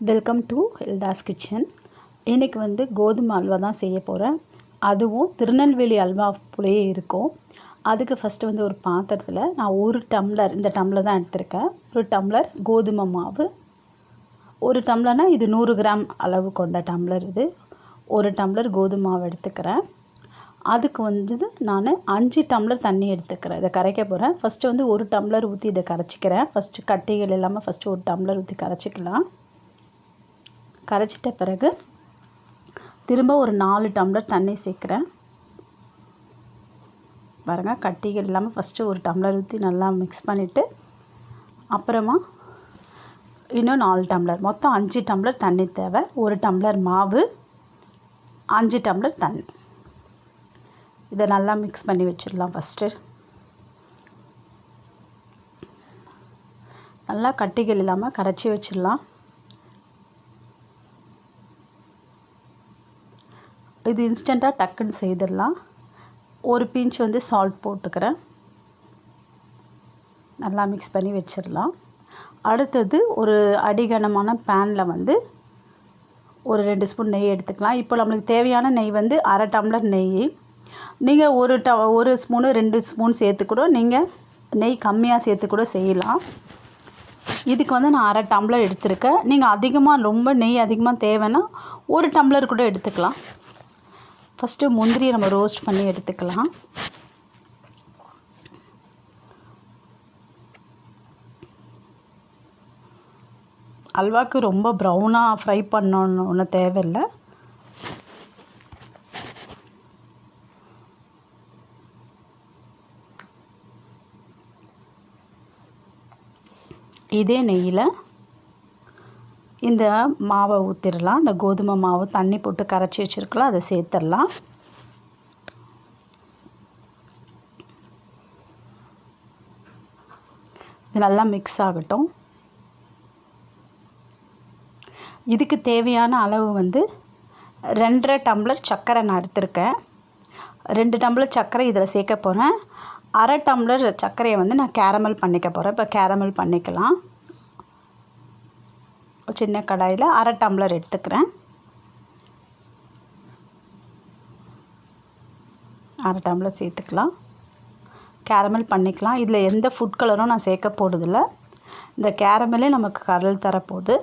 Welcome to ஹெல்டாஸ் kitchen இன்றைக்கி வந்து கோதுமை அல்வா தான் செய்ய போகிறேன் அதுவும் திருநெல்வேலி அல்வா போலேயே இருக்கும். அதுக்கு ஃபஸ்ட்டு வந்து ஒரு பாத்திரத்தில் நான் ஒரு டம்ளர் இந்த டம்ளர் தான் எடுத்திருக்கேன். ஒரு டம்ளர் கோதுமை மாவு. ஒரு டம்ளர்னால் இது நூறு கிராம் அளவு கொண்ட டம்ளர் இது. ஒரு டம்ளர் கோதுமை மாவு எடுத்துக்கிறேன். அதுக்கு வந்து நான் அஞ்சு டம்ளர் தண்ணி எடுத்துக்கிறேன். இதை கரைக்க போகிறேன் ஃபஸ்ட்டு வந்து ஒரு டம்ளர் ஊற்றி இதை கரைச்சிக்கிறேன். ஃபஸ்ட்டு கட்டைகள் இல்லாமல் ஃபஸ்ட்டு ஒரு டம்ளர் ஊற்றி கரைச்சிக்கலாம். கரைச்சிட்ட பிறகு திரும்ப ஒரு நாலு டம்ளர் தண்ணி சேர்க்குறேன். பாருங்கள் கட்டிகள் இல்லாமல் ஃபஸ்ட்டு ஒரு டம்ளர் ஊற்றி நல்லா மிக்ஸ் பண்ணிவிட்டு அப்புறமா இன்னும் நாலு டம்ளர் மொத்தம் அஞ்சு டம்ளர் தண்ணி தேவை. ஒரு டம்ளர் மாவு அஞ்சு டம்ளர் தண்ணி. இதை நல்லா மிக்ஸ் பண்ணி வச்சிடலாம் ஃபஸ்ட்டு நல்லா கட்டிகள் இல்லாமல் கரைச்சி வச்சிடலாம். இது இன்ஸ்டண்ட்டாக டக்குன்னு செய்திடலாம். ஒரு பிஞ்ச் வந்து சால்ட் போட்டுக்கிறேன். நல்லா மிக்ஸ் பண்ணி வச்சிடலாம். அடுத்தது ஒரு அடிகனமான பேனில் வந்து ஒரு ரெண்டு ஸ்பூன் நெய் எடுத்துக்கலாம். இப்போ நம்மளுக்கு தேவையான நெய் வந்து அரை டம்ளர் நெய். நீங்கள் ஒரு ட ஒரு ஸ்பூனு ரெண்டு ஸ்பூன் சேர்த்து கூட நீங்கள் நெய் கம்மியாக சேர்த்து கூட செய்யலாம். இதுக்கு வந்து நான் அரை டம்ளர் எடுத்திருக்கேன். நீங்கள் அதிகமாக ரொம்ப நெய் அதிகமாக தேவைன்னா ஒரு டம்ளர் கூட எடுத்துக்கலாம். ஃபஸ்ட்டு முந்திரியை நம்ம ரோஸ்ட் பண்ணி எடுத்துக்கலாம். அல்வாக்கு ரொம்ப ப்ரௌனாக ஃப்ரை பண்ணணுன்னு ஒன்றும் தேவையில்லை. இதே நெய்யில் இந்த மாவை ஊற்றிடலாம் இந்த கோதுமை மாவு தண்ணி போட்டு கரைச்சி வச்சுருக்கலாம். அதை சேர்த்துடலாம் இது நல்லா மிக்ஸ் ஆகட்டும். இதுக்கு தேவையான அளவு வந்து ரெண்டரை டம்ளர் சர்க்கரை நான் எடுத்திருக்கேன். ரெண்டு டம்ளர் சர்க்கரை இதில் சேர்க்க போகிறேன் அரை டம்ளர் சர்க்கரையை வந்து நான் கேரமல் பண்ணிக்க போகிறேன் இப்போ கேரமல் பண்ணிக்கலாம். சின்ன கடாயில் அரை டம்ளர் எடுத்துக்கிறேன். அரை டம்ளர் சேர்த்துக்கலாம். கேரமல் பண்ணிக்கலாம். இதில் எந்த ஃபுட் கலரும் நான் சேர்க்க போகிறதில்ல இந்த கேரமலே நமக்கு கரல் தரப்போகுது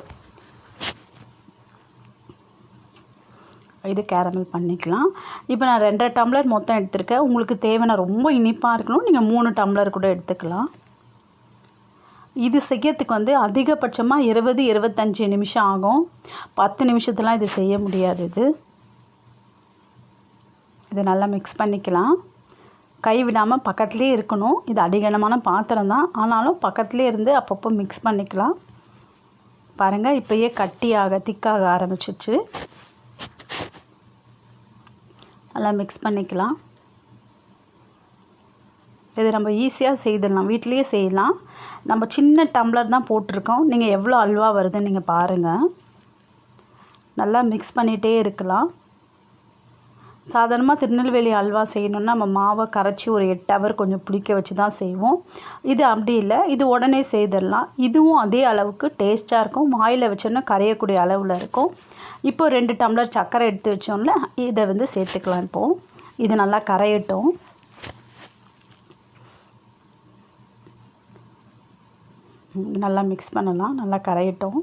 இது கேரமல் பண்ணிக்கலாம். இப்போ நான் ரெண்டரை டம்ளர் மொத்தம் எடுத்திருக்கேன். உங்களுக்கு தேவையான ரொம்ப இனிப்பாக இருக்கணும். நீங்கள் மூணு டம்ளர் கூட எடுத்துக்கலாம். இது செய்யறதுக்கு வந்து அதிகபட்சமாக இருபது இருபத்தஞ்சி நிமிஷம் ஆகும். பத்து நிமிஷத்துலாம் இது செய்ய முடியாது இது. இதை நல்லா மிக்ஸ் பண்ணிக்கலாம். கை விடாமல் பக்கத்துலேயே இருக்கணும். இது அடிகனமான பாத்திரம் தான். ஆனாலும் பக்கத்துலேயே இருந்து அப்பப்போ மிக்ஸ் பண்ணிக்கலாம். பாருங்கள் இப்போயே கட்டியாக திக்காக ஆரம்பிச்சிச்சு நல்லா மிக்ஸ் பண்ணிக்கலாம். இது நம்ம ஈஸியாக செய்திடலாம். வீட்லேயே செய்யலாம். நம்ம சின்ன டம்ளர் தான் போட்டிருக்கோம். நீங்கள் எவ்வளோ அல்வா வருதுன்னு நீங்கள் பாருங்கள் நல்லா மிக்ஸ் பண்ணிகிட்டே இருக்கலாம். சாதாரணமாக திருநெல்வேலி அல்வா செய்யணுன்னா நம்ம மாவை கரைச்சி ஒரு எட்டு ஹவர் கொஞ்சம் புளிக்க வச்சு தான் செய்வோம். இது அப்படி இல்லை. இது உடனே செய்திடலாம். இதுவும் அதே அளவுக்கு டேஸ்ட்டாக இருக்கும். வாயில் வச்சோன்னா கரையக்கூடிய அளவில் இருக்கும். இப்போ ரெண்டு டம்ளர் சர்க்கரை எடுத்து வச்சோம்ல இதை வந்து சேர்த்துக்கலாம் இப்போது இது நல்லா கரையட்டும். நல்லா மிக்ஸ் பண்ணலாம். நல்லா கரையட்டும்.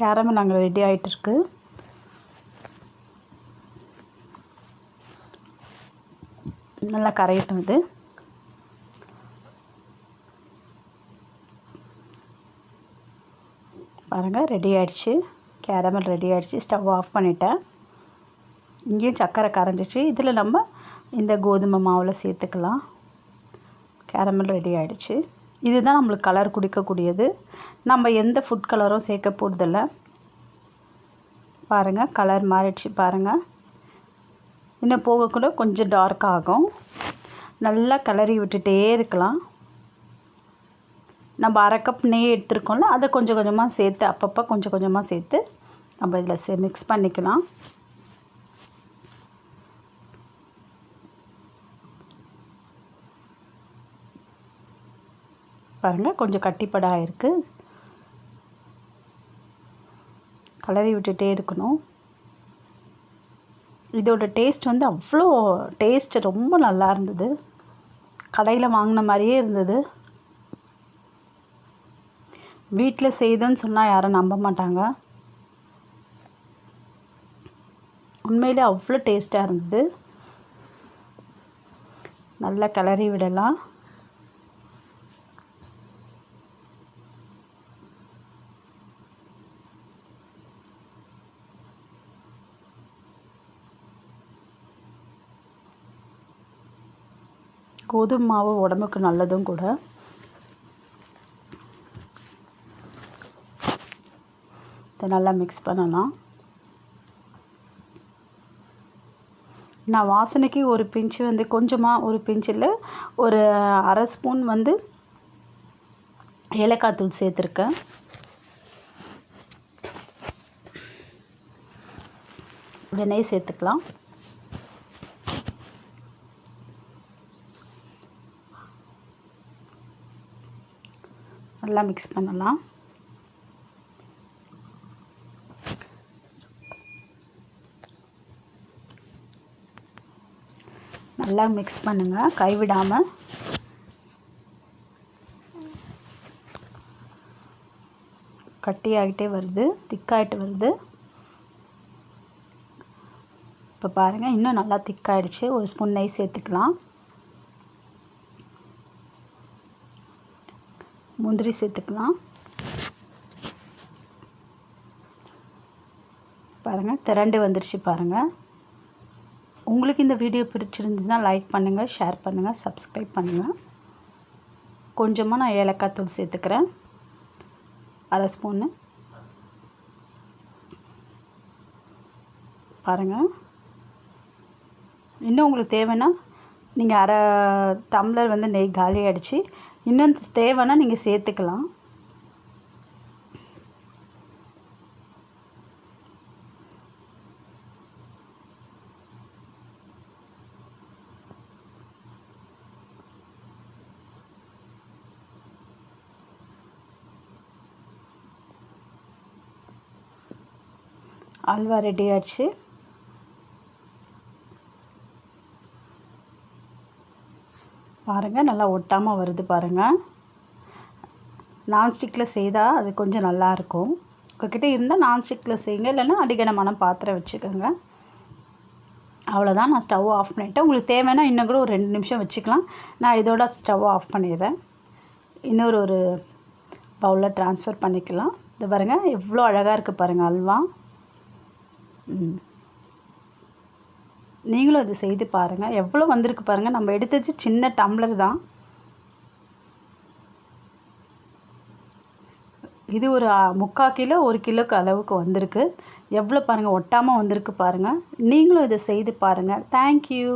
கேரமல் நாங்கள் ரெடி ஆகிட்டுருக்கு நல்லா கரையட்டும் இது. பாருங்கள் ரெடி ஆகிடுச்சு கேரமல் ரெடி ஆகிடுச்சு ஸ்டவ் ஆஃப் பண்ணிட்டேன். இங்கேயும் சர்க்கரை கரைஞ்சிச்சு. இதில் நம்ம இந்த கோதுமை மாவில் சேர்த்துக்கலாம். கேரமல் ரெடி ஆகிடுச்சு இதுதான் நம்மளுக்கு கலர் குடிக்கக்கூடியது. நம்ம எந்த ஃபுட் கலரும் சேர்க்க போகிறதில்ல பாருங்கள் கலர் மாறிடுச்சு பாருங்கள் இன்னும் போகக்கூட கொஞ்சம் டார்க் ஆகும். நல்லா கலரி விட்டுட்டே இருக்கலாம். நம்ம அரை கப் நெய் எடுத்துருக்கோம்ல அதை கொஞ்சம் கொஞ்சமாக சேர்த்து அப்பப்போ கொஞ்சம் கொஞ்சமாக சேர்த்து நம்ம இதில் சே மிக்ஸ் பண்ணிக்கலாம். பாருங்கள் கொஞ்சம் கட்டிப்படாக இருக்குது கலரி விட்டுகிட்டே இருக்கணும். இதோட டேஸ்ட் வந்து அவ்வளோ டேஸ்ட்டு ரொம்ப நல்லா இருந்தது. கடையில் வாங்கின மாதிரியே இருந்தது. வீட்டில் செய்தோன்னு சொன்னால் யாரும் நம்ப மாட்டாங்க. உண்மையிலே அவ்வளோ டேஸ்ட்டாக இருந்தது. நல்லா கிளறி விடலாம். கோதுமை மாவு உடம்புக்கு நல்லதும் கூட. இதை நல்லா மிக்ஸ் பண்ணலாம். நான் வாசனைக்கு ஒரு பிஞ்சு வந்து கொஞ்சமாக ஒரு பிஞ்சில் ஒரு அரை ஸ்பூன் வந்து ஏலக்காய் தூள் சேர்த்துருக்கேன். நெய் சேர்த்துக்கலாம். நல்லா மிக்ஸ் பண்ணலாம். நல்லா மிக்ஸ் பண்ணுங்கள் கைவிடாமல் கட்டியாகிட்டே வருது திக்காயிட்டு வருது. இப்போ பாருங்கள் இன்னும் நல்லா திக்காயிடுச்சு ஒரு ஸ்பூன் நெய் சேர்த்துக்கலாம். முந்திரி சேர்த்துக்கலாம். பாருங்கள் திரண்டு வந்துருச்சு பாருங்கள் உங்களுக்கு இந்த வீடியோ பிடிச்சிருந்துச்சுன்னா லைக் பண்ணுங்கள் ஷேர் பண்ணுங்கள் சப்ஸ்கிரைப் பண்ணுங்கள் கொஞ்சமாக நான் ஏலக்காய் தூள் சேர்த்துக்கிறேன். அரை ஸ்பூன்னு பாருங்கள் இன்னும் உங்களுக்கு தேவைன்னா நீங்கள் அரை டம்ளர் வந்து நெய் காலி அடித்து இன்னும் தேவைன்னா நீங்கள் சேர்த்துக்கலாம். அல்வா ரெடி ஆச்சு பாருங்கள் நல்லா ஒட்டாமல் வருது பாருங்கள் நான்ஸ்டிக்கில் செய்தால் அது கொஞ்சம் நல்லாயிருக்கும் உங்கள்கிட்ட இருந்தால் நான்ஸ்டிக்கில் செய்யுங்க இல்லைன்னா அடிகனமான பாத்திரம் வச்சுக்கோங்க. அவ்வளோதான் நான் ஸ்டவ் ஆஃப் பண்ணிவிட்டேன் உங்களுக்கு தேவைன்னா இன்னும் கூட ஒரு ரெண்டு நிமிஷம் வச்சுக்கலாம். நான் இதோட ஸ்டவ் ஆஃப் பண்ணிடுறேன். இன்னொரு ஒரு பவுலில் ட்ரான்ஸ்ஃபர் பண்ணிக்கலாம். இது பாருங்கள் எவ்வளோ அழகாக இருக்குது பாருங்கள் அல்வா. ம். நீங்களும் அது செய்து பாருங்கள் எவ்வளோ வந்திருக்கு பாருங்கள் நம்ம எடுத்துச்சு சின்ன டம்ளர் தான். இது ஒரு முக்கால் கிலோ ஒரு கிலோக்கு அளவுக்கு வந்திருக்கு. எவ்வளோ பாருங்கள் ஒட்டாமல் வந்திருக்கு பாருங்கள் நீங்களும் இதை செய்து பாருங்கள் தேங்க்யூ